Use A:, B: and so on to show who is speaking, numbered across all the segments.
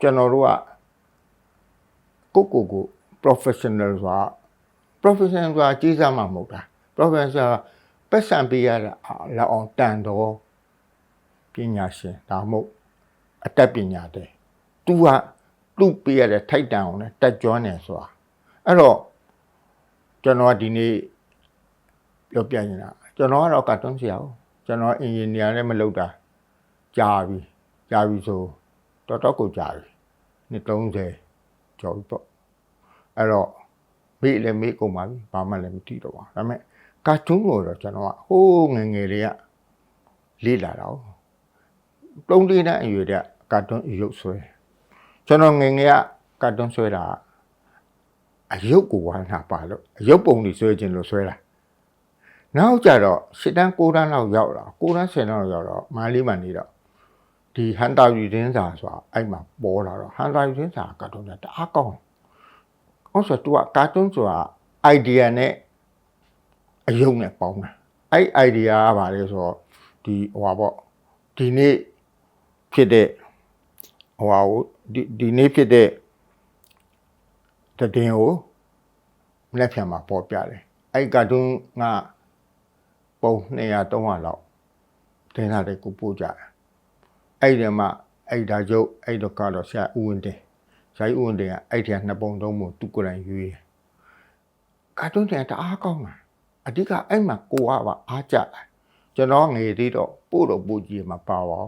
A: ကျွန်တော်တို့ကကိုကိုကို professional ဆိုတာ professional ဆိုတာကြီးစားမှမဟုတ်တာ professional ပတ်စံပေးရတာလောက်အောင်တန်တော့ပညာရှင်ဒါမှမဟုတ်အတတ်ပညာတဲ့သူကသူ့ပေးရတဲ့ထိုက်တန်အောင်နဲ့တက်ကြွနေဆိုတာအဲ့တော့ကျွန်တော်ကဒီနေ့ပြောပြနေတာကျွန်တော်ကတော့ကတ်တွန်းဆရာကိုကျွန်တော်အင်ဂျင်နီယာလည်းမလုပ်တာကြာပြီကြာပြီဆိုတော်တော်ကိုကြာပြီ နှစ်30ကျော်ပြီပေါ့အဲ့တော့မေ့လည်းမေ့ကုန်ပါပြီဘာမှလည်းမသိတော့ပါဘူးဒါပေမဲ့ကာတွန်းကိုတော့ကျွန်တော်ကဟိုးငယ်ငယ်လေးကလေ့လာတော့တုံးလေးနဲ့အရွယ်တဲ့ကာတွန်းရုပ်ဆွဲကျွန်တော်ငယ်ငယ်ကကာတွန်းဆွဲတာအယုတ်ကိုဝါနာပါလို့အယုတ်ပုံကြီးဆွဲခြင်းလို့ဆွဲတာနောက်ကြတော့ရှစ်တန်း9တန်းလောက်ရောက်လာ9တန်း10တန်းလောက်ရောက်တော့မန္တလေးမှာနေတော့ ဒီဟန်တာယူတင်းစာဆိုတာအဲ့မှာပေါ်လာတော့ဟန်တာယူတင်းစာကာတွန်းကတအားကောင်းအောင်ဆိုတော့ तू ကကာတွန်းဆိုတာ idea နဲ့အယုံနဲ့ပေါင်းတာအဲ့ idea ကဘာလဲဆိုတော့ဒီဟိုပါပေါ့ဒီနေ့ဖြစ်တဲ့ဟိုဟာကိုဒီဒီနေ့ဖြစ်တဲ့တည်င်းကိုမလက်ဖြံမှာပေါ်ပြတယ်အဲ့ကာတွန်းကပုံ200 300လောက်တင်လာတဲ့ကိုပို့ကြတယ် အဲ့ဒီမှာအဲ့ဒါကျုပ်အဲ့တော့ကတော့ဆရာဦးဝင်းတင်ဆရာဦးဝင်းတင်ကအဲ့ဒီကနှစ်ပုံသုံးပုံသူကိုယ်တိုင်ရွေးကာတွန်းတင်တအားကောင်းတာအဓိကအဲ့မှာကိုကပါအားကြတယ်ကျွန်တော်ငယ်သေးတော့ပို့တော့ပို့ကြည့်မှာပါပါ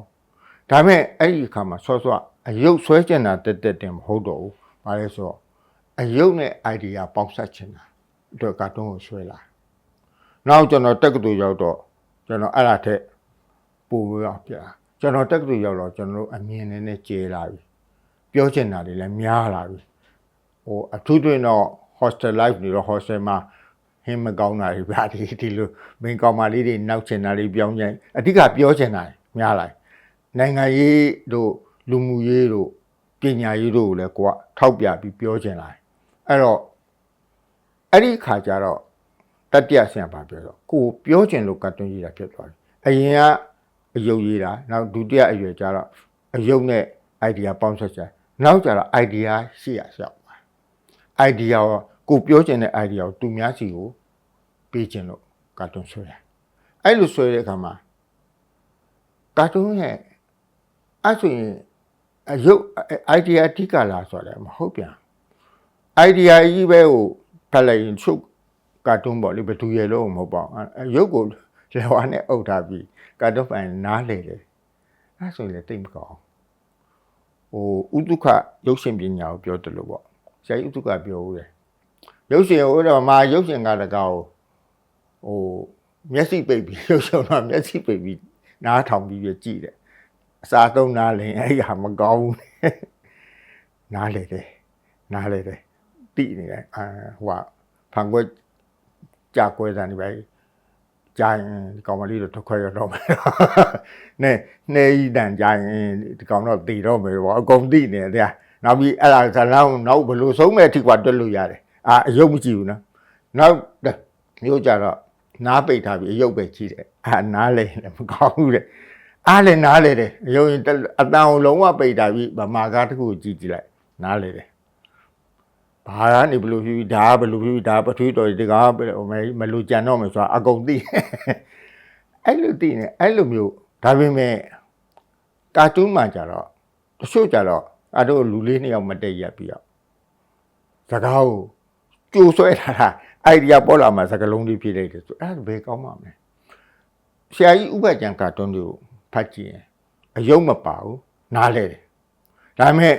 A: ဒါပေမဲ့အဲ့ဒီအခါမှာဆော့ဆော့အယုတ်ဆွဲကျင်တာတက်တက်တင်မဟုတ်တော့ဘူးဘာလဲဆိုတော့အယုတ်နဲ့ idea ပေါင်းစပ်ချင်တာအတွက်ကာတွန်းကိုဆွဲလာနောက်ကျွန်တော်တက်ကတူရောက်တော့ကျွန်တော်အဲ့ဒါထက်ပို့ပြီးတော့ပြ ကျွန်တော်တက်ကတူရောက်တော့ကျွန်တော်တို့အမြင်နဲ့နဲ့ကျေလာပြီပြောချင်တာတွေလည်းများလာပြီဟိုအထူးတွင်တော့ hostel life နေတော့ hostel မှာဟင်းမကောင်းတာတွေဗျာဒီဒီလိုမင်းကောင်မလေးတွေနောက်ချင်တာတွေပြောင်းကြင်အဓိကပြောချင်တာများလာနိုင်ငံရေးတို့လူမှုရေးတို့ပညာရေးတို့ကိုလည်းကိုကထောက်ပြပြီးပြောချင်လာအဲ့တော့အဲ့ဒီခါကျတော့တတိယဆင်ပါပြောတော့ကိုပြောချင်လို့ကတ်တွန်းရေးတာဖြစ်သွားတယ်အရင်က အယုတ်ရေးတာနောက်ဒုတိယအရွယ်ကျတော့အယုတ်နဲ့ idea ပေါင်းဆက်ချင်နောက်ကျတော့ idea ရှိရရှောက်ပါ idea ကိုပြောချင်တဲ့ idea ကိုသူများစီကိုပေးခြင်းလို့ကာတွန်းဆွဲတယ်အဲ့လိုဆွဲတဲ့အခါမှာကာတွန်းရဲ့အဲ့ဆိုရင်အယုတ် idea အဓိကလားဆိုတယ်မဟုတ်ပြန် idea ကြီးပဲကိုဖတ်လိုက်ရင်ချုပ်ကာတွန်းပေါ့လေဘယ်သူရဲ့လို့မဟုတ်ပါဘူးအယုတ် ကိုလေဝါနဲ့အုပ်ထားပြီးကာတွန်းပိုင်နားလေတယ်အဲ့ဆိုရင်လည်းတိတ်မကောင်းဟိုဥဒုခရုပ်ရှင်ပညာကိုပြောတယ်လို့ပေါ့ဆရာကြီးဥဒုခပြောဦးတယ်ရုပ်ရှင်ဟိုတော့မာရုပ်ရှင်ကတကားဟိုမျက်စိပိတ်ပြီးရုပ်ရှင်တော့မျက်စိပိတ်ပြီးနားထောင်ပြီးကြည့်တယ်အစာသုံးနားလင်အဲ့ဟာမကောင်းဘူးနားလေတယ်နားလေတယ်တိနေတယ်အာဟိုကဖန်ခွက်ကြာကွဲတာနေပဲ ကြာရင်ဒီကောင်မလေးတော့တစ်ခွဲရတော့မယ်နဲနေဤတန်ကြာရင်ဒီကောင်တော့တည်တော့မယ်ပေါ့အကုန်တိနေတယ်နောက်ပြီးအဲ့ဒါဇလောင်းနောက်ဘယ်လိုဆုံးမဲ့အထိကတွက်လို့ရတယ်အာအယုတ်မကြည့်ဘူးနော်နောက်မျိုးကြတော့နားပိတ်ထားပြီးအယုတ်ပဲကြည့်တယ်အာနားလေလည်းမကောင်းဘူးတဲ့အားလည်းနားလေတယ်အယုတ်အတန်ကိုလုံးဝပိတ်ထားပြီးဗမာကားတစ်ခုကြည့်ကြည့်လိုက်နားလေတယ် ဘာကနေဘလို့ဖြစ်ဒါဘလို့ဖြစ်ဒါပထွေးတော်ဒီကားမလို့ကြံတော့မယ်ဆိုတာအကုန်သိအဲ့လိုသိနေအဲ့လိုမျိုးဒါပေမဲ့ကာတွန်းမှကြတော့တချို့ကြတော့အဲ့တို့လူလေးနှစ်ယောက်မတည့်ရက်ပြီးတော့စကားကိုကြိုဆွဲထားတာအိုင်ဒီယာပေါ်လာမှာစကလုံးလေးဖြစ်လိုက်တယ်ဆိုအဲ့ဒါဘယ်ကောင်းမှာမလဲဆရာကြီးဥပကျံကာတွန်းတွေကိုဖတ်ကြည့်ရင်အယုံမပါဘူးနားလဲတယ်ဒါပေမဲ့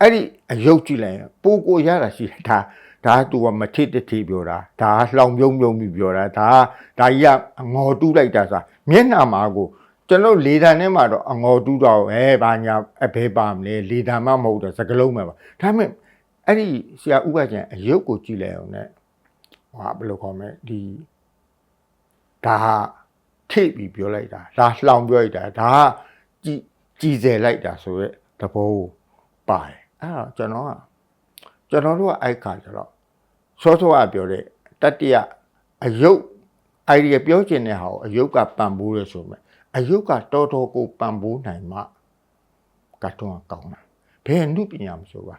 A: အဲ့ဒီအယုတ်ကြည့်လိုက်ရင်ပိုကိုရတာရှိတယ်ဒါဒါသူကမထိတထိပြောတာဒါလှောင်ပြုံးပြုံးပြီးပြောတာဒါဒါကြီးကငေါ်တူးလိုက်တာဆိုမျက်နှာမှာကိုကျွန်တော်လေတံထဲမှာတော့အငေါ်တူးတော့ဟဲဘာညာအဘဲပါမလဲလေတံမှမဟုတ်တော့စကလုံးပဲပါဒါပေမဲ့အဲ့ဒီဆရာဥပကျန်အယုတ်ကိုကြည့်လိုက်အောင် ਨੇ ဟာဘယ်လိုခေါ်မလဲဒီဒါထိပ်ပြီးပြောလိုက်တာဒါလှောင်ပြောလိုက်တာဒါကြည်ကြည်စယ်လိုက်တာဆိုရက်သဘောပါတယ် အဲ့တော့ကျွန်တော်ကကျွန်တော်တို့ကအိုက်ခါကျတော့စောစောကပြောတဲ့တတိယအယုတ် idea ပြောချင်တဲ့ဟာကိုအယုတ်ကပံပိုးရဆိုမယ်အယုတ်ကတော်တော်ကိုပံပိုးနိုင်မှကတ်တွန်းကကောင်းတာဘယ်အမှုပညာမဆိုပါ